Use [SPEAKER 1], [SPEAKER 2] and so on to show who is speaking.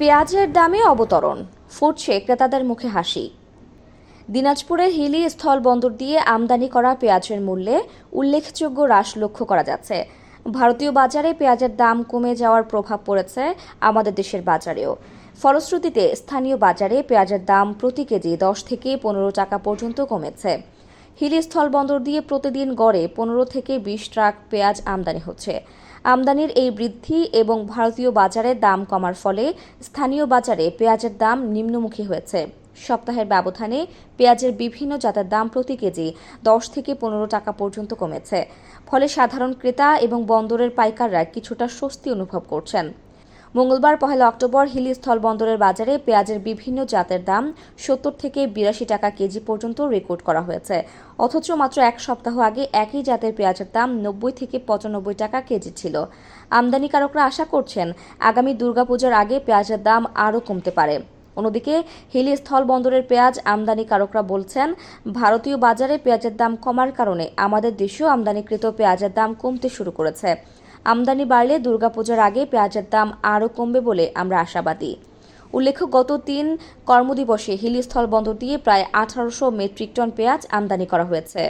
[SPEAKER 1] পেঁয়াজের দামে অবতরণ, ফুটছে ক্রেতাদের মুখে হাসি। দিনাজপুরের হিলি স্থল বন্দর দিয়ে আমদানি করা পেঁয়াজের মূল্যে উল্লেখযোগ্য হ্রাস লক্ষ্য করা যাচ্ছে। ভারতীয় বাজারে পেঁয়াজের দাম কমে যাওয়ার প্রভাব পড়েছে আমাদের দেশের বাজারেও। ফলশ্রুতিতে স্থানীয় বাজারে পেঁয়াজের দাম প্রতি কেজি দশ থেকে পনেরো টাকা পর্যন্ত কমেছে। হিলি স্থল বন্দর দিয়ে প্রতিদিন গড়ে পনেরো থেকে বিশ ট্রাক পেঁয়াজ আমদানি হচ্ছে। আমদানির এই বৃদ্ধি এবং ভারতীয় বাজারে দাম কমার ফলে স্থানীয় বাজারে পেঁয়াজের দাম নিম্নমুখী হয়েছে। সপ্তাহের ব্যবধানে পেঁয়াজের বিভিন্ন জাতের দাম প্রতি কেজি দশ থেকে পনেরো টাকা পর্যন্ত কমেছে। ফলে সাধারণ ক্রেতা এবং বন্দরের পাইকাররা কিছুটা স্বস্তি অনুভব করছেন। মঙ্গলবার পহেলা অক্টোবর হিলি স্থল বন্দরের বাজারে পেঁয়াজের বিভিন্ন জাতের দাম সত্তর থেকে বিরাশি টাকা কেজি পর্যন্ত রেকর্ড করা হয়েছে। অথচ মাত্র এক সপ্তাহ আগে একই জাতের পেঁয়াজের দাম নব্বই থেকে পঁচানব্বই টাকা কেজি ছিল। আমদানিকারকরা আশা করছেন, আগামী দুর্গাপূজার আগে পেঁয়াজের দাম আরও কমতে পারে। অন্যদিকে হিলি স্থল বন্দরের পেঁয়াজ আমদানিকারকরা বলছেন, ভারতীয় বাজারে পেঁয়াজের দাম কমার কারণে আমাদের দেশেও আমদানিকৃত পেঁয়াজের দাম কমতে শুরু করেছে। আমদানি বাড়লে দুর্গাপূজার আগে পেঁয়াজের দাম আরও কমবে বলে আমরা আশাবাদী। উল্লেখ্য, গত তিন কর্মদিবসে হিলিস্থল বন্দর দিয়ে প্রায় আঠারোশো মেট্রিক টন পেঁয়াজ আমদানি করা হয়েছে।